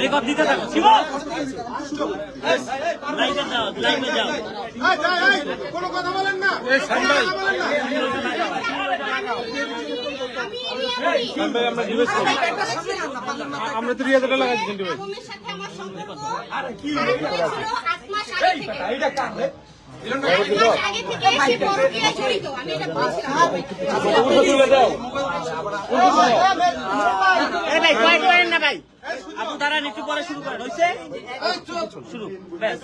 Record দিতে থাকো শিব লাইভে যাও লাইভে যাও কোনো কথা বলেন না। কথা বলেন না। আমরা তো রিয়াজটা লাগাইছি কিন্তু ভাই ভাই আপু দাঁড়ান একটু পরে শুরু করেন হয়েছে শুরু ব্যাস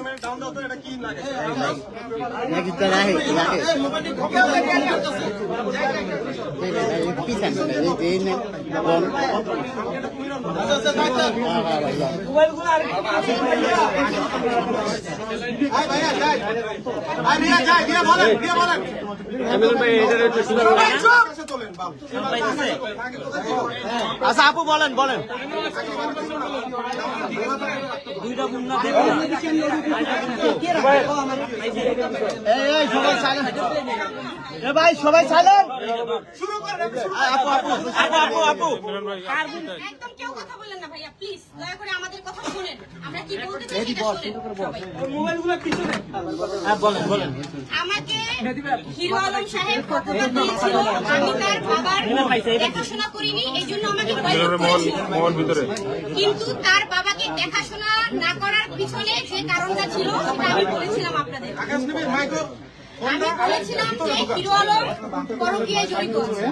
আচ্ছা আপু বলেন বলেন। দুইটা এ ভাই সবাই সাইলেন্ট শুরু করেন আপু আপু আপু আপু আপু। একদম কেউ কথা বলেন না ভাইয়া প্লিজ দয়া করে আমাদের কথা শুনেন। আমরা কি বলতে চাই সেটা শুনেন সবাই। হ্যাঁ বলেন বলেন। আমাকে হিরো আলম সাহেব খবরটা দিয়েছিল আমি তার বাবার দেখাশোনা করিনি এই জন্য আমাকে বয়কট ভিতরে। কিন্তু তার বাবাকে দেখাশোনা না করার পিছনে যে কারণটা ছিল সেটা আমি বলেছিলাম আপনাদের। আকাশ নেবে মাইক্রো আমি বলেছিলাম যে হিরো আলম পরকীয়ায় জড়িত আছে।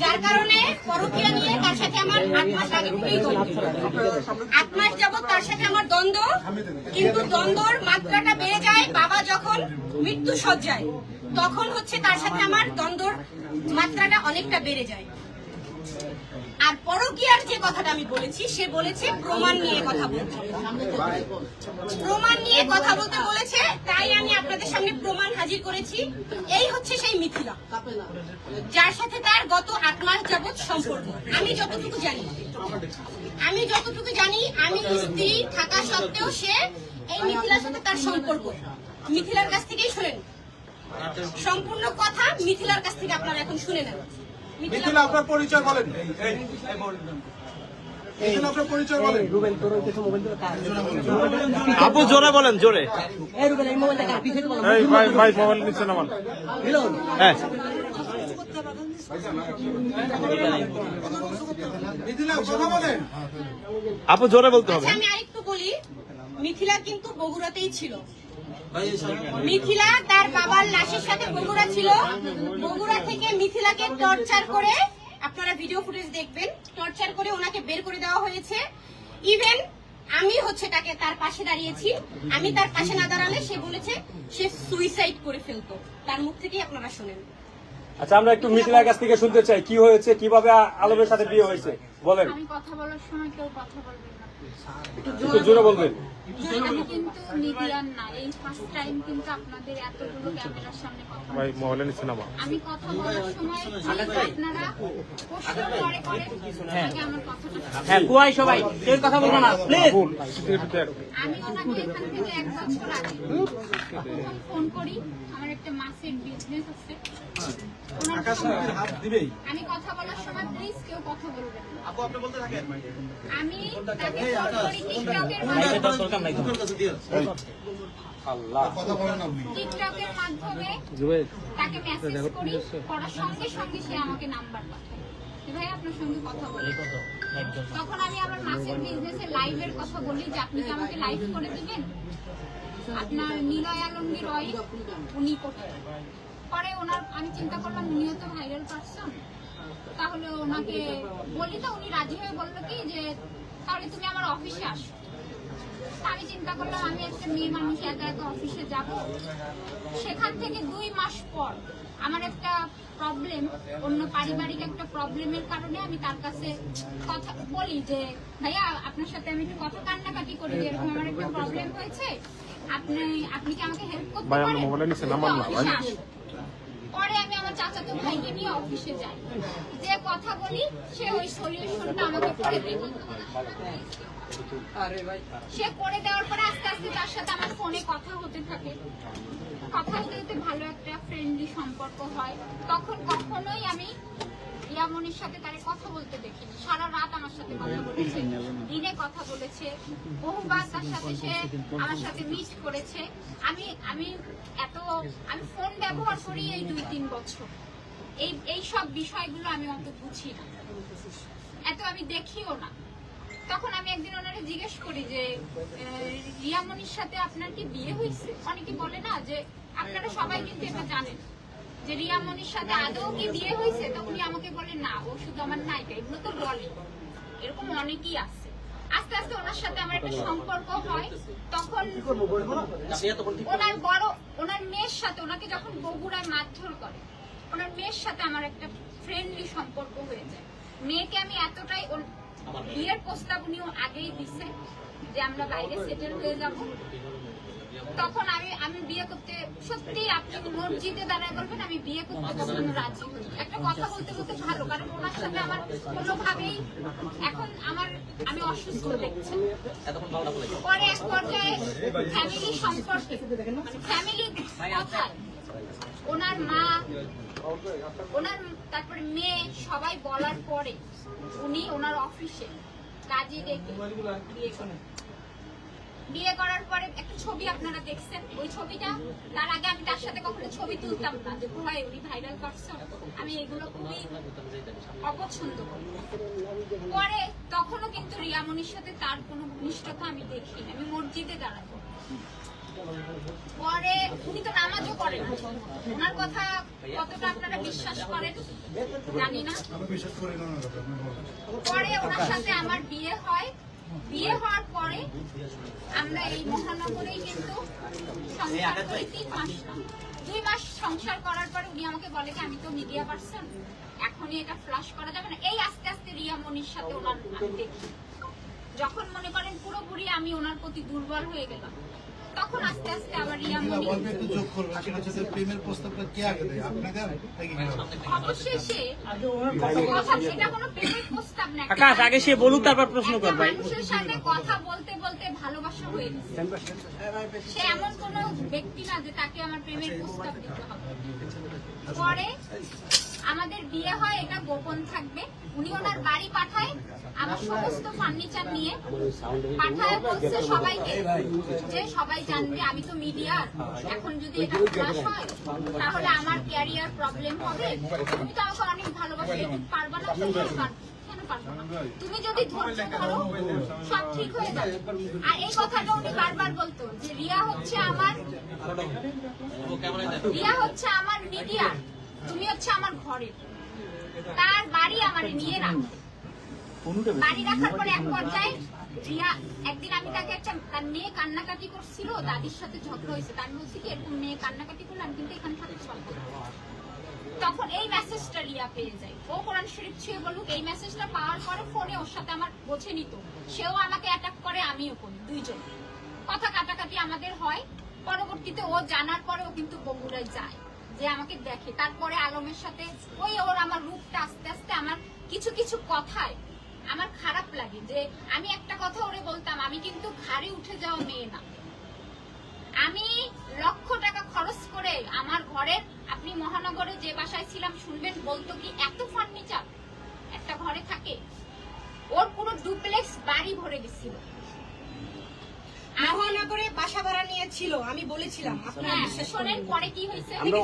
যার কারণে পরকীয়া নিয়ে তার সাথে আমার আট মাস আগে থেকেই দ্বন্দ্ব। আট মাস যাবত তার সাথে আমার দ্বন্দ্ব, কিন্তু দ্বন্দ্বর মাত্রাটা বেড়ে যায় বাবা যখন মৃত্যু সজ্জায় তখন হচ্ছে তার সাথে আমার দ্বন্দ্বর মাত্রাটা অনেকটা বেড়ে যায়। আর পরকীয়ার যে কথাটা আমি বলেছি, সে বলেছে প্রমাণ নিয়ে কথা বলতে। প্রমাণ নিয়ে কথা বলতে বলেছে, তাই আমি আপনাদের সামনে প্রমাণ হাজির করেছি। এই হচ্ছে সেই মিথিলা যার সাথে তার গত আট মাস যাবৎ সম্পর্ক। আমি যতটুকু জানি, আমি যতটুকু জানি, আমি স্ত্রী থাকা সত্ত্বেও সে এই মিথিলার সাথে তার সম্পর্ক। মিথিলার কাছ থেকেই শুনেন। সম্পূর্ণ কথা মিথিলার কাছ থেকে আপনারা এখন শুনে নেন। মিথিলা আপনার পরিচয় বলেন। মিথিলা আপনার পরিচয় বলেন। আপু জোরে বলেন জোরে এই ভাই ভাই মোবাইল নিচ্ছে নামান হ্যাঁ। মিথিলা কথা বলেন। আপু জোরে বলতে হবে। আচ্ছা আমি আরেকটু বলি মিথিলা কিন্তু বগুড়াতেই ছিল। মিথিলা তার বাবার লাশের সাথে বগুড়া ছিল। বগুড়া থেকে মিথিলাকে টর্চার করে আপনারা ভিডিও ফুটেজ দেখবেন টর্চার করে ওনাকে বের করে দেওয়া হয়েছে। ইভেন আমি হচ্ছে তাকে তার পাশে দাঁড়িয়েছি। আমি তার পাশে না দাঁড়ালে সে বলেছে সে সুইসাইড করে ফেলতো। তার মুখ থেকেই আপনারা শোনেন। আচ্ছা আমরা একটু মিথিলার কাছ থেকে শুনতে চাই কি হয়েছে কীভাবে আলমের সাথে বিয়ে হয়েছে? বলেন। আমি কথা বলার সময় কেউ কথা বলবে না। একটু জোরে বলবেন। আমি কিন্তু মিডিয়ার না। এই ফার্স্ট টাইম কিন্তু আপনাদের এতগুলো ক্যামেরার সামনে কথা ভাই বলছি। মোবাইলে আমি কথা বলার সময় আপনারা প্রশ্ন করে করে আগে আমার কথাটা হ্যাঁ। কুয়াই সবাই কেউ কথা বলব না প্লিজ ভুল আমি ওনাকে এখান থেকে এক বছর আগে প্রথম ফোন করি? আমার একটা মাসের বিজনেস আছে। দিবেই। আমি কথা বলার সময় প্লিজ কেউ কথা বলবেন না। আপু আপনি বলতে থাকেন। আমি তাকে ফোন করি টিকটকের মাধ্যমে। দরকার নাই তোমার। টিকটকের মাধ্যমে তাকে মেসেজ করি করার সঙ্গে সঙ্গে সে আমাকে নাম্বার পাঠায়। ভাই আপনার সঙ্গে কথা বলি। তখন আমি আমার মাসের বিজনেসে লাইভের কথা বলি যে আপনি কি আমাকে লাইভ করে দিবেন? আপনার নিলয় আলমগীর রয়, উনি কোথায় পরে ওনার, আমি চিন্তা করলাম, উনিও তো ভাইরাল পারসন। তাহলে ওনাকে বলি তো, উনি রাজি হয়ে বলল কি যে, তাহলে তুমি আমার অফিসে আসো। আমি চিন্তা করলাম, আমি একটা মেয়ে মানুষ, একা একা অফিসে যাব। সেখান থেকে দুই মাস পর আমার একটা প্রবলেম অন্য পারিবারিক একটা প্রবলেমের কারণে আমি তার কাছে কথা বলি যে, ভাইয়া, আপনার সাথে আমি একটু কথা কান্নাকাটি করি যে, এরকম আমার একটা প্রবলেম হয়েছে। আপনি আপনি কি আমাকে হেল্প করতে ভাই, আমরা পারেন? মোবাইলে নিচে না, ভাই। পরে আমি আমার চাচাতো ভাইকে নিয়ে অফিসে যাই। যে কথা বলি সে ওই সলিউশনটা আমাকে করে দেবে সে করে দেওয়ার পরে আস্তে আস্তে তার সাথে আমার ফোনে কথা হতে থাকে। কথা হতে হতে ভালো একটা ফ্রেন্ডলি সম্পর্ক হয়। তখন কখনোই আমি ইয়ামনির সাথে তারে কথা বলতে দেখিনি। সারা রাত আমার সাথে কথা বলেছে। দিনে কথা বলেছে। বহুবার তার সাথে সে আমার সাথে মিট করেছে। আমি আমি এত আমি ফোন ব্যবহার করি এই দুই তিন বছর। এই এই সব বিষয়গুলো আমি অত বুঝি না। এত আমি দেখিও না। তখন আমি একদিন ওনারে জিজ্ঞেস করি যে রিয়ামনির সাথে আপনার কি বিয়ে হয়েছে অনেকে বলে না যে আপনারা সবাই কিন্তু এটা জানেন। যে রিয়ামনির সাথে আদৌ কি বিয়ে হয়েছে তো উনি আমাকে বলে না ও শুধু আমার নায়িকা এগুলো তো বলে। এরকম অনেকেই আছে। আস্তে আস্তে ওনার সাথে আমার একটা সম্পর্ক হয়। তখন ওনার বড় ওনার মেয়ের সাথে ওনাকে যখন বগুড়ায় মারধর করে ওনার মেয়ের সাথে আমার একটা ফ্রেন্ডলি সম্পর্ক হয়ে যায় মেয়েকে আমি এতটাই ওর বিয়ের প্রস্তাব উনিও আগেই দিছে যে আমরা বাইরে সেটেল হয়ে যাব। তখন আমি আমি বিয়ে করতে সত্যি আপনি মসজিদে দাঁড়ায় বলবেন আমি বিয়ে করতে কখনো রাজি হই একটা কথা বলতে বলতে ভালো কারণ ওনার সাথে আমার কোনোভাবেই এখন আমার আমি অসুস্থ দেখছি। পরে এক পর্যায়ে ফ্যামিলি সম্পর্কে মানে ফ্যামিলি কথা ওনার মা ওনার তারপরে মেয়ে সবাই বলার পরে উনি ওনার অফিসে কাজে ডেকে বিয়ে করেন। বিয়ে করার পরে একটা ছবি আপনারা দেখছেন ওই ছবিটা তার আগে আমি তার সাথে কখনো ছবি তুলতাম না যে ভাই উনি ভাইরাল পারসন আমি এগুলো খুবই অপছন্দ করি পরে তখনও কিন্তু রিয়ামনির সাথে তার কোনো ঘনিষ্ঠতা আমি দেখি আমি মসজিদে দাঁড়াবো পরে উনি তো নামাজও করেন। ওনার কথা কতটা আপনারা বিশ্বাস করেন জানি না পরে ওনার সাথে আমার বিয়ে হয় বিয়ে হওয়ার পরে আমরা এই মহানগরেই কিন্তু সংসার করি, তিন মাস দুই মাস সংসার করার পরে উনি আমাকে বলে যে, আমি তো মিডিয়া পার্সন এখনই এটা ফ্লাশ করা যাবে না। এই আস্তে আস্তে রিয়া মনির সাথে ওনার আমি দেখি। যখন মনে করেন পুরোপুরি আমি ওনার প্রতি দুর্বল হয়ে গেলাম তখন আস্তে আস্তে আবার রিয়া একটু যোগ করবেন সেটা হচ্ছে প্রেমের প্রস্তাবটা কে আগে দেয়? আপনি দেন নাকি কে কথা সেটা কোনো প্রেমের প্রস্তাব না আকাশ আগে সে বলুক তারপর প্রশ্ন কর একটা ভাই মানুষের সাথে কথা বলতে বলতে ভালোবাসা হয়ে গেছে। সে এমন কোন ব্যক্তি না যে তাকে আমার প্রেমের প্রস্তাব দিতে হবে। পরে আমাদের বিয়ে হয় এটা গোপন থাকবে। উনি ওনার বাড়ি পাঠায় আমার সমস্ত ফার্নিচার নিয়ে পাঠায় বলছে সবাইকে যে সবাই জানবে, আমি তো মিডিয়ার। এখন যদি এটা ফ্লাশ হয়, তাহলে আমার ক্যারিয়ার প্রবলেম হবে। তুমি তো আমাকে অনেক ভালোবাসো পারব? না? তুমি যদি ধৈর্য ধরো, সব ঠিক হয়ে যাবে। আর এই কথাটা উনি বারবার বলতো যে রিয়া হচ্ছে আমার রিয়া হচ্ছে আমার মিডিয়া তুমি হচ্ছে আমার ঘরের। তার বাড়ি আমার নিয়ে রাখে। বাড়ি রাখার পরে এক পর্যায়ে রিয়া একদিন আমি তাকে একটা তার মেয়ে কান্নাকাটি করছিল দাদির সাথে ঝগড়া হয়েছে তার বলছি কি এরকম মেয়ে কান্নাকাটি করলে আমি কিন্তু এখানে থাকতে পারব তখন এই মেসেজটা রিয়া পেয়ে যায়। ও কোরআন শরীফ ছুঁয়ে বলুক এই মেসেজটা পাওয়ার পরে ফোনে ওর সাথে আমার বোঝে নিত। সেও আমাকে অ্যাটাক করে আমিও করি দুইজন। কথা কাটাকাটি আমাদের হয়। পরবর্তীতে ও জানার পরে ও কিন্তু বগুড়ায় যায় যে আমাকে দেখে। তারপরে আলমের সাথে ওই ওর আমার রূপটা আস্তে আস্তে আমার কিছু কিছু কথায় আমার খারাপ লাগে যে আমি একটা কথা ওরে বলতাম আমি কিন্তু ঘাড়ে উঠে যাওয়া মেয়ে না। আমি লক্ষ টাকা খরচ করে আমার ঘরের আপনি মহানগরে যে বাসায় ছিলাম শুনবেন বলতো কি এত ফার্নিচার একটা ঘরে থাকে ওর পুরো ডুপ্লেক্স বাড়ি ভরে গেছিল। মহানগরে বাসা ভাড়া নিয়েছিল আমি বলেছিলাম আপনারা হ্যাঁ, বিশ্বাস করেন পরে কি হয়েছে? আমরা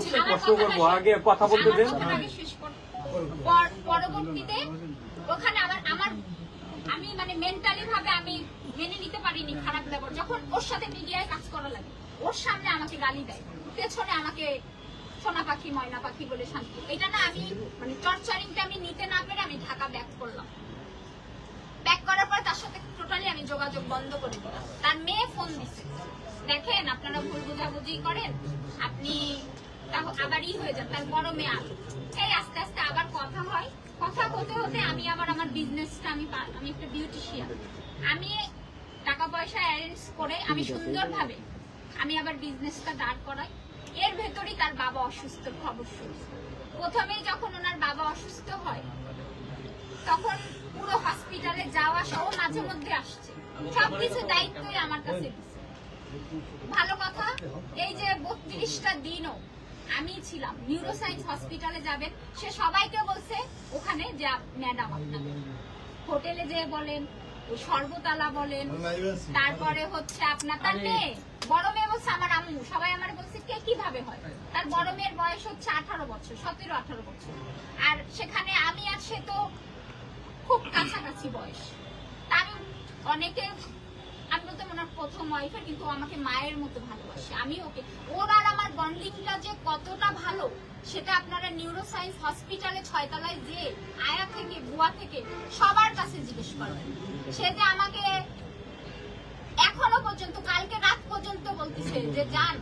করব, আগে কথা বলতে দেন। পরবর্তীতে ওখানে আমার আমার, আমি মানে মেন্টালি ভাবে আমি মেনে নিতে পারিনি খারাপ ব্যবহার। যখন ওর সাথে মিডিয়ায় কাজ করা লাগে, ওর সামনে আমাকে গালি দেয়। পেছনে আমাকে সোনা পাখি, ময়না পাখি বলে শান্তি। এটা না আমি মানে টর্চারিংটা আমি নিতে না পেরে আমি ঢাকা ব্যাক করলাম। ব্যাক করার পর তার সাথে টোটালি আমি যোগাযোগ বন্ধ করে দিলাম। তার মেয়ে ফোন দিছে। দেখেন, আপনারা ভুল বোঝাবুঝি করেন। আপনি তাহ- আবারই হয়ে যান, তার বড় মেয়ে এই আস্তে আস্তে আবার হতে হতে আমি আবার আমার বিজনেসটা আমি আমি একটা বিউটিশিয়ান আমি টাকা পয়সা অ্যারেঞ্জ করে আমি সুন্দরভাবে আমি আবার বিজনেসটা দাঁড় করাই। এর ভেতরেই তার বাবা অসুস্থ খবর শুনি প্রথমেই যখন ওনার বাবা অসুস্থ হয় তখন পুরো হসপিটালে যাওয়া সহ মাঝে মধ্যে আসছে। সবকিছু দায়িত্বই আমার কাছে ভালো কথা এই যে বত্রিশটা দিনও আমি ছিলাম। নিউরোসায়েন্স হসপিটালে যাবেন। সে সবাইকে বলছে ওখানে যে ম্যাডাম আপনাদের হোটেলে যে বলেন সর্বতলা বলেন তারপরে হচ্ছে আপনার তার মেয়ে বড় মেয়ে বলছে আমার আম্মু। সবাই আমার বলছে কে কীভাবে হয়? তার বড় মেয়ের বয়স হচ্ছে আঠারো বছর সতেরো আঠারো বছর। আর সেখানে আমি আর সে তো খুব কাছাকাছি বয়স। তা আমি অনেকে আমি বলতে ওনার প্রথম ওয়াইফের কিন্তু আমাকে মায়ের মতো ভালোবাসে। আমি ওকে ওর আর আমার বন্ডিংটা যে কতটা ভালো, সেটা আপনারা নিউরোসায়েন্স হসপিটালে ছয়তলায় যে আয়া থেকে, বুয়া থেকে সবার কাছে জিজ্ঞেস করবেন সে যে আমাকে এখনও পর্যন্ত, কালকে রাত পর্যন্ত বলতেছে যে, জান,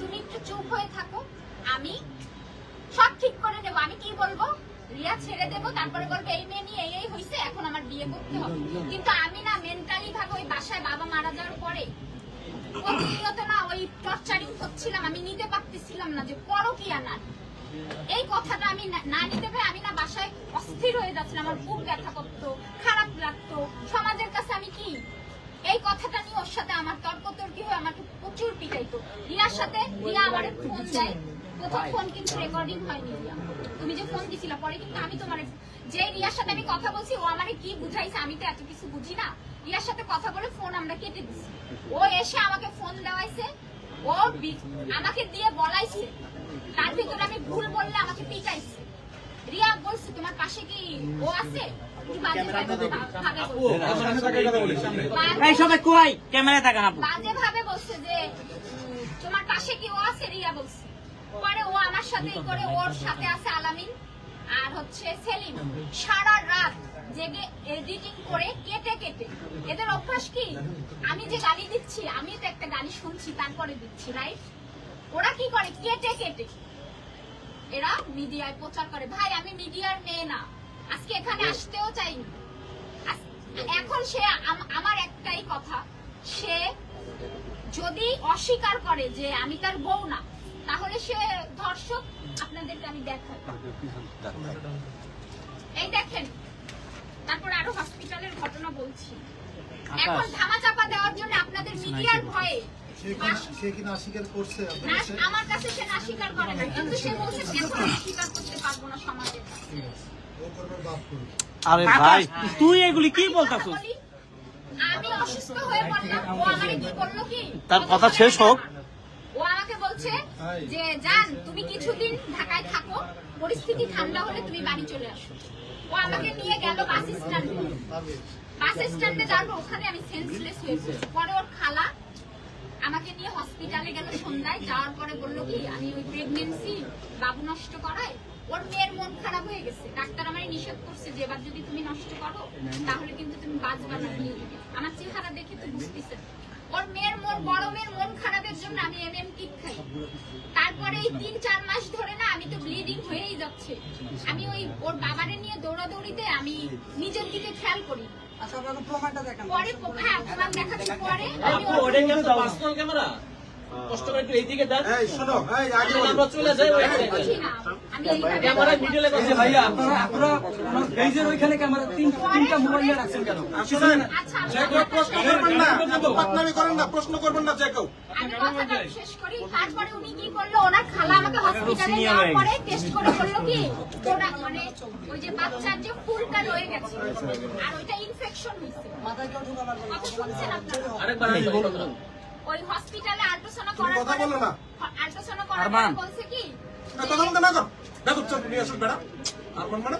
তুমি একটু চুপ হয়ে থাকো। আমি সব ঠিক করে নেব। আমি কি বলব? রিয়া ছেড়ে দেবো, তারপরে বলব, এই মেয়ে নিয়ে এই হয়েছে এখন আমার বিয়ে করতে হবে। কিন্তু আমি না ওই বাসায় বাবা মারা যাওয়ার পরে। প্রতিনিয়ত না, ওই টর্চারিং করছিলাম, আমি নিতে পারতেছিলাম না যে করো কি না। এই কথাটা আমি না- নিতে পেরে আমি না বাসায় অস্থির হয়ে যাচ্ছিলাম, আমার বুক ব্যথা করতো, খারাপ লাগতো। সমাজের কাছে আমি কি? এই কথাটা নিয়ে ওর সাথে আমার তর্ক তর্কি হয়ে আমাকে প্রচুর পিটাইতো। রিয়ার সাথে রিয়া আমার ফোন দেয়। প্রথম ফোন কিন্তু রেকর্ডিং হয়নি রিয়া। তুমি যে ফোন দিছিলা, পরে কিন্তু আমি তোমার যে রিয়ার সাথে আমি কথা বলছি, ও আমারে কি বুঝাইছে আমি তো এত কিছু বুঝি না। রিয়ার সাথে কথা বলে ফোন আমরা কেটে দিছি। ও এসে আমাকে ফোন দেওয়াইছে ও আমাকে দিয়ে বলাইছে তার ভিতরে আমি ভুল বললে আমাকে পিটাইছে। রিয়া বলছে তোমার পাশে কি ও আছে? বাজে ভাবে- বলছে। এই সবাই কই? ক্যামেরায় তাকান আপু। বাজে ভাবে বলছে যে তোমার পাশে কি ও আছে? রিয়া বলছে। পরে ও আমার সাথে করে ওর সাথে আছে আলামিন আর হচ্ছে সেলিম। সারা রাত জেগে এডিটিং করে কেটে কেটে। এদের অভ্যাস কি? আমি যে গালি দিচ্ছি আমি তো একটা গালি শুনছি তারপরে দিচ্ছি রাইট ওরা কি করে? কেটে কেটে। এরা মিডিয়ায় প্রচার করে। ভাই আমি মিডিয়ার মেয়ে না। আজকে এখানে আসতেও চাইনি। এখন সে আম- আমার একটাই কথা সে যদি অস্বীকার করে যে আমি তার বউ না তাহলে সে ধর্ষক আপনাদেরকে আমি দেখাই। এই দেখেন তারপর আরও হসপিটালের ঘটনা বলছি। এখন ধামা চাপা দেওয়ার জন্য আপনাদের মিডিয়ার ভয়ে সে কি না স্বীকার করছে? আপনার না, কাছে? আমার কাছে সে না স্বীকার করে না কিন্তু সে বলছে এখন স্বীকার করতে পারব না সমাজের ও করবে বাপ করবে। আরে আকাশ তুই এগুলি কি বলতাছিস? আমি অসুস্থ হয়ে পড়লাম। ও আমাকে কি বলল কি? তার কথা শেষ হোক। ও আমাকে বলছে যে জান তুমি কিছুদিন ঢাকায় থাকো পরিস্থিতি ঠান্ডা হলে তুমি বাড়ি চলে আসো। ও আমাকে নিয়ে গেল বাস স্ট্যান্ডে। বাস স্ট্যান্ডে যাব ওখানে আমি সেন্সলেস হয়ে পড়ছি। পরে ওর খালা আমাকে নিয়ে হসপিটালে গেল সন্ধ্যায়। যাওয়ার পরে বলল কি আমি ওই প্রেগনেন্সি বাবু নষ্ট করায় ওর মেয়ের মন খারাপ হয়ে গেছে। ডাক্তার আমার নিষেধ করছে যে এবার যদি তুমি নষ্ট করো তাহলে কিন্তু তুমি বাঁচবা না নিয়ে আমার চেহারা দেখে তো বুঝতেছে। ওর মেয়ের মন বড় মেয়ের মন খারাপের জন্য আমি এম এম কিট খাই। তারপরে এই তিন চার মাস ধরে না আমি তো ব্লিডিং হয়েই যাচ্ছে। আমি ওই ওর বাবারে নিয়ে দৌড়াদৌড়িতে আমি নিজের দিকে খেয়াল করি। পরে হ্যাঁ প্রমাণ দেখাচ্ছি পরে। আমি ওর- কষ্ট করে একটু এইদিকে দেন আমরা চলে যাই আমি এইভাবে ক্যামেরা মিডিলে ভাইয়া আপনারা আপনারা পেজের ওইখানে ক্যামেরা তিন তিনটা মোবাইল নিয়ে রাখছেন কেন? শুনেন আচ্ছা প্রশ্ন করবেন না। এত করেন না প্রশ্ন করবেন না যে কেউ শেষ করি। তারপরে উনি কি করল? ওনার খালা আমাকে হসপিটালে নেওয়ার পরে টেস্ট করে বলল কি ওটা মানে ওই যে বাচ্চার যে ফুলটা রয়ে গেছে আর ওইটা ইনফেকশন হয়েছে। কথা শুনছেন আপনারা? আরেকবার বলুন। ওই হসপিটালে আল্ট্রাসাউন্ড করার কথা বলো না। আল্ট্রাসাউন্ড করার পরে আরমান। বলছে কি না, কথা বলতে না কর। দেখো চল নিয়ে আসুন বেড়া। আর কোন মানে?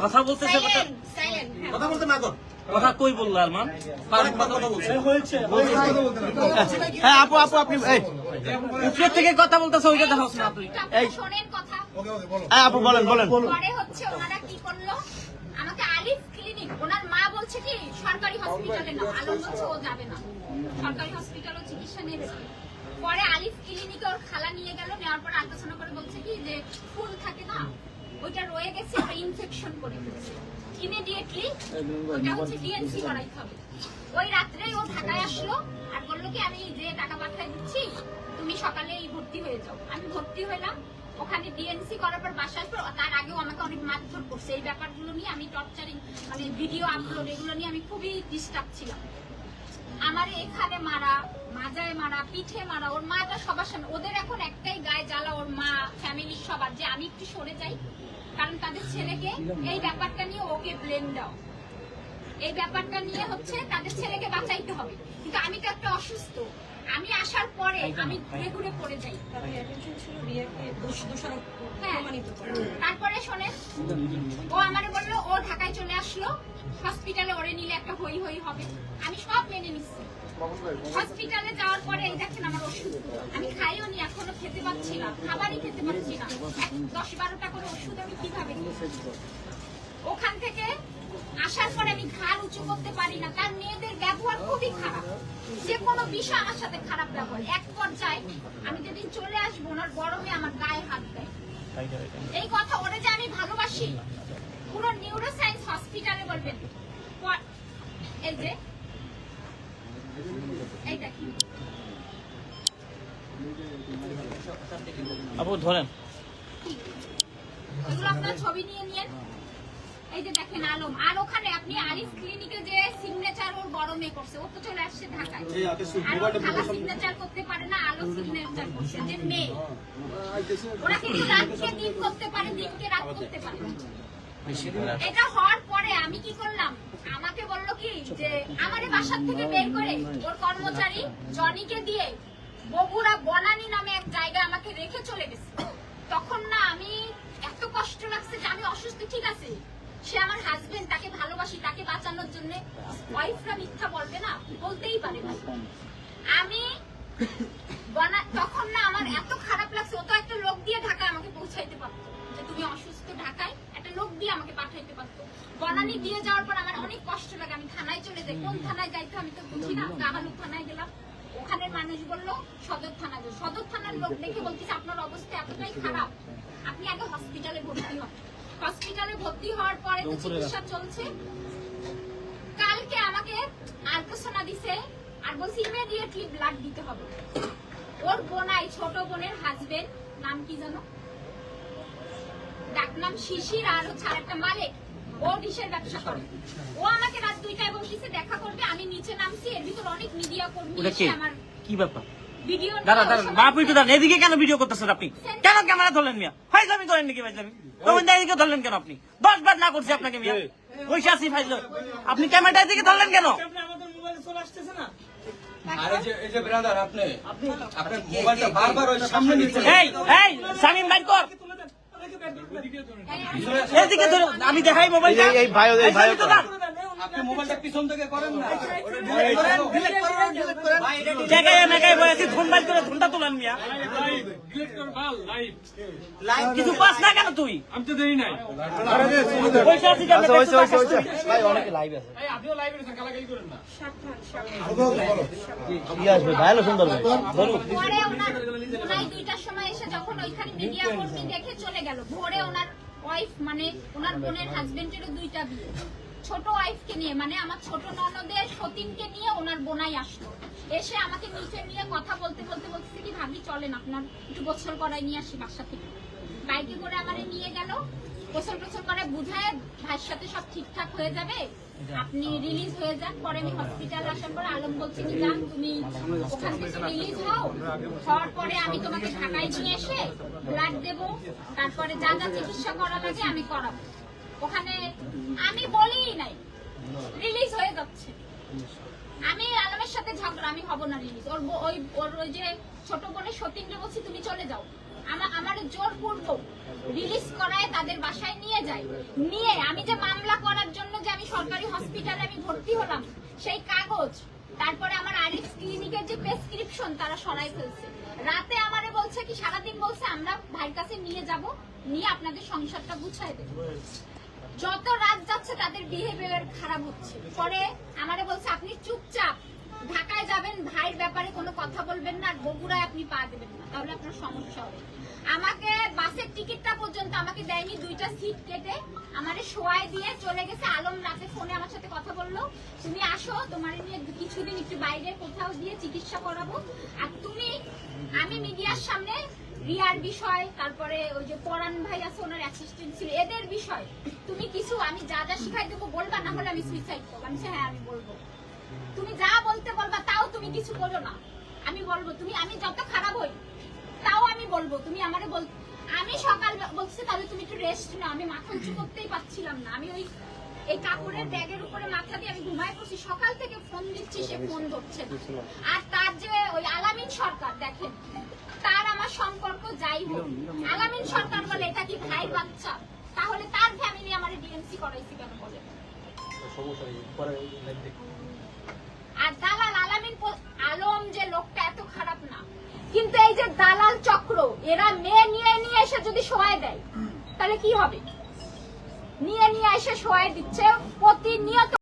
কথা বলতেছে কথা সাইলেন্ট সাইলেন্ট কথা বলতে না কর। কথা কই বলল আরমান? কথা হ্যাঁ আপু আপু আপনি এই উপরের থেকে কথা বলতেছে ওইটা দেখাস না তুই এই। শোনেন কথা। ওকে ওকে বলো। হ্যাঁ আপু বলেন বলেন। পরে হচ্ছে ওনারা কি করল? ওনার মা বলছে কি, সরকারি হসপিটালে না, আলম ও যাবে না। সরকারি হসপিটালও চিকিৎসা নেবে না। পরে আলিফ ক্লিনিকে ওর খালা নিয়ে গেল, নেওয়ার পর আল্ট্রাসাউন্ড করে বলছে কি যে ফুল থাকে না, ওইটা রয়ে গেছে, ওটা ইনফেকশন করে ফেলছে। ইমিডিয়েটলি ওটা হচ্ছে ডিএনসি করাইতে হবে। ওই রাত্রে ও ঢাকায় আসলো আর বলল কি, আমি যে টাকা পাঠাই দিচ্ছি, তুমি সকালেই ভর্তি হয়ে যাও। আমি ভর্তি হলাম ওখানে ডিএনসি করার পর বাসায় পর তার আগেও আমাকে অনেক মারধর করছে। এই ব্যাপারগুলো নিয়ে আমি টর্চারিং মানে ভিডিও আপলোড এগুলো নিয়ে আমি খুবই ডিস্টার্ব ছিলাম। আমার এখানে মারা, মাজায় মারা, পিঠে মারা, ওর মাটা সবার সামনে, ওদের এখন একটাই গায়ে জ্বালা, ওর মা ফ্যামিলির সবার। যে আমি একটু সরে যাই, কারণ তাদের ছেলেকে এই ব্যাপারটা নিয়ে ওকে ব্লেম দাও। এই ব্যাপারটা নিয়ে হচ্ছে তাদের ছেলেকে বাঁচাইতে হবে। কিন্তু আমি তো একটা অসুস্থ। আমি আসার পরে আমি ঘুরে ঘুরে পড়ে যাই। হ্যাঁ। তারপরে শোনেন ও আমারে বলল ও ঢাকায় চলে আসলো। হসপিটালে ওরে নিলে একটা হই হই হবে। আমি সব মেনে নিচ্ছি। হসপিটালে যাওয়ার পরে এই দেখেন আমার ওষুধ। আমি খাইও নি এখনও খেতে পাচ্ছি না। খাবারই খেতে পাচ্ছি না। দশ বারোটা করে ওষুধ আমি কীভাবে ওখান থেকে আসার পরে আমি ঘাড় উঁচু করতে পারি না। তার মেয়েদের ব্যবহার খুবই খারাপ। যে কোনো বিষয় আমার সাথে খারাপ ব্যবহার। এক পর্যায়ে আমি যেদিন চলে আসব ওনার গরমে আমার গায়ে হাত দেয়। এই কথা ওরা যে আমি ভালোবাসি পুরো নিউরো সায়েন্স হসপিটালে বলবেন। এই যে এই দেখি। আপু ধরেন। এগুলো আপনার ছবি নিয়ে নিয়েন। এই যে দেখেন আলম আর ওখানে আপনি আরিফ ক্লিনিকে যে সিগনেচার ওর গরমে করছে ও তো চলে আসছে ঢাকায়। খালা সিগনেচার করতে পারে না আলো সিগনেচার করছে যে মেয়ে। ওরা কিন্তু রাতকে দিন করতে পারে দিনকে রাত করতে পারে। এটা হওয়ার পরে আমি কি করলাম? আমাকে বলল কি যে আমারে বাসার থেকে বের করে ওর কর্মচারী জনিকে দিয়ে বগুড়া বনানী নামে এক জায়গায় আমাকে রেখে চলে গেছে। তখন না আমি এত কষ্ট লাগছে যে আমি অসুস্থ ঠিক আছে? সে আমার হাজবেন্ড তাকে ভালোবাসি, তাকে বাঁচানোর জন্য ওয়াইফরা মিথ্যা বলবে না? বলতেই পারে ভাই আমি তখন না আমার এত খারাপ লাগছে, ও তো একটা লোক দিয়ে ঢাকায় আমাকে পৌঁছাইতে পারতো। যে তুমি অসুস্থ ঢাকায়, একটা লোক দিয়ে আমাকে পাঠাইতে পারতো। বনানি দিয়ে যাওয়ার পর আমার অনেক কষ্ট লাগে, আমি থানায় চলে যাই। কোন থানায় যাইতো আমি তো বুঝি না কামালু থানায় গেলাম। ওখানের মানুষ বলল, সদর থানা সদর থানার লোক দেখে বলতেছে, আপনার অবস্থা এতটাই খারাপ। আপনি আগে হসপিটালে ভর্তি হন। হসপিটালে ভর্তি হওয়ার পরে তো চিকিৎসা চলছে। কালকে আমাকে আলট্রাসোনা দিছে আর বলছি ইমিডিয়েটলি ব্লাড দিতে হবে। ওর বোনাই ছোট বোনের হাজবেন্ড নাম কি জানো? ডাক নাম শিশির আর হচ্ছে আরেকটা মালিক। ও ডিশের ব্যবসা করে। ও আমাকে রাত দুইটায় বলতেছে দেখা করবে আমি নিচে নামছি এর ভিতর অনেক মিডিয়া কর্মী আমার কি ব্যাপার? ভিডিও দাঁড়া দাঁড়া বাপ একটু দাঁড়ান এদিকে কেন ভিডিও করতেছেন আপনি? কেন ক্যামেরা ধরলেন মিয়া? ফাইজলামি করেন নাকি ফাইজলামি? তখন এদিকে ধরলেন কেন আপনি? দশ বার না করছি আপনাকে মিয়া। বসে আছি ফাইজল আপনি ক্যামেরাটা এদিকে ধরলেন কেন? আমাদের মোবাইলে চলে আসতেছে না? আমি দেখাই ভাই। আপনি মোবাইলটা পিছন থেকে করেন না। জায়গায় বসে ধুন বাইর করে ধুনটা তুলেন মিয়া? লাইভ কিছু পাস না কেন তুই? আমি তো দেরি নাই। বসে আছি কেন দেখতে পাচ্ছিস তুই? পরে ওনার ওনার দুইটার সময় এসে যখন ওইখানে মিডিয়া কর্মী দেখে চলে গেল ভোরে ওনার ওয়াইফ মানে ওনার বোনের হাজবেন্ডেরও দুইটা বিয়ে। ছোট ওয়াইফকে নিয়ে মানে আমার ছোট ননদের সতীনকে নিয়ে ওনার বোনাই আসলো। এসে আমাকে নিচে নিয়ে কথা বলতে বলতে বলতেছে কি ভাবি চলেন আপনার একটু গোসল করায় নিয়ে আসি বাসা থেকে। বাইকে করে আমারে নিয়ে গেল। গোসল টোসল করে বুঝায় ভাইয়ের সাথে সব ঠিকঠাক হয়ে যাবে? আপনি রিলিজ হয়ে যান পরে আমি হসপিটাল আসার পর আলম বলছে কি যান তুমি ওখান থেকে রিলিজ হও। হওয়ার পরে আমি তোমাকে ঢাকায় নিয়ে এসে ব্লাড দেব। তারপরে যা যা চিকিৎসা করা লাগে আমি করাবো। ওখানে আমি বলিই নাই। রিলিজ হয়ে যাচ্ছে। আমি আলমের সাথে ঝগড়া, আমি হব না রিলিজ ওর ওই ওর ওই যে ছোট বোনের সতীন্দ্র বলছি, তুমি চলে যাও। আমার আমার জোর পূর্ব রিলিজ করায় তাদের বাসায় নিয়ে যায় নিয়ে আমি যে মামলা করার জন্য যে আমি সরকারি হসপিটালে আমি ভর্তি হলাম, সেই কাগজ। তারপরে আমার আরিফ ক্লিনিকের যে প্রেসক্রিপশন তারা সরাই ফেলছে। রাতে আমারে বলছে কি, সারাদিন বলছে, আমরা ভাইয়ের কাছে নিয়ে যাব, নিয়ে আপনাদের সংসারটা গুছাই দেবো। যত রাত যাচ্ছে তাদের বিহেভিয়ার খারাপ হচ্ছে। পরে আমারে বলছে, আপনি চুপচাপ ঢাকায় যাবেন, ভাইয়ের ব্যাপারে কোনো কথা বলবেন না বগুড়ায় আপনি পা দেবেন না, তাহলে আপনার সমস্যা হবে। আমাকে বাসের টিকিটটা পর্যন্ত আমাকে দেয়নি, দুইটা সিট কেটে আমারে শোয়াই দিয়ে চলে গেছে। আলম রাতে ফোনে আমার সাথে কথা বলল, তুমি আসো, তোমার নিয়ে কিছুদিন একটু বাইরে কোথাও দিয়ে চিকিৎসা করাবো। আর তুমি, আমি মিডিয়ার সামনে রিয়ার বিষয়, তারপরে ওই যে পরাণ ভাই আছে, ওনার অ্যাসিস্ট্যান্ট ছিল। এদের বিষয়। তুমি কিছু, আমি যা যা শিখাই দেবো বলবা, না হলে আমি সুইসাইড করব। আমি হ্যাঁ আমি বলব। তুমি যা বলতে বলবা, তাও তুমি কিছু বলো না। আমি বলব, তুমি, আমি যত খারাপ হই, তাও আমি বলব। তুমি আমারে বল আমি সকাল বলছি, তাহলে তুমি একটু রেস্ট নাও। আমি মাথা উঁচু করতেই পারছিলাম না। আমি ওই, এই কাপড়ের ব্যাগের উপরে মাথা দিয়ে আমি ঘুমায় পড়ছি। সকাল থেকে ফোন দিচ্ছি, সে ফোন ধরছে। আর তার যে ওই আলামিন সরকার, দেখেন আমার সম্পর্ক যাই হোক। আলামিন সরকার বলে, এটা কি ভাই বাচ্চা? তাহলে তার ফ্যামিলি আমার ডিএমসি করাইছি কেন বলে? আর দালাল আলামিন আলম যে লোকটা এত খারাপ না। কিন্তু এই যে দালাল চক্র, এরা মেয়ে নিয়ে নিয়ে এসে যদি সহায় দেয়, তাহলে কি হবে? নিয়ে নিয়ে এসে সহায় দিচ্ছে, প্রতিনিয়ত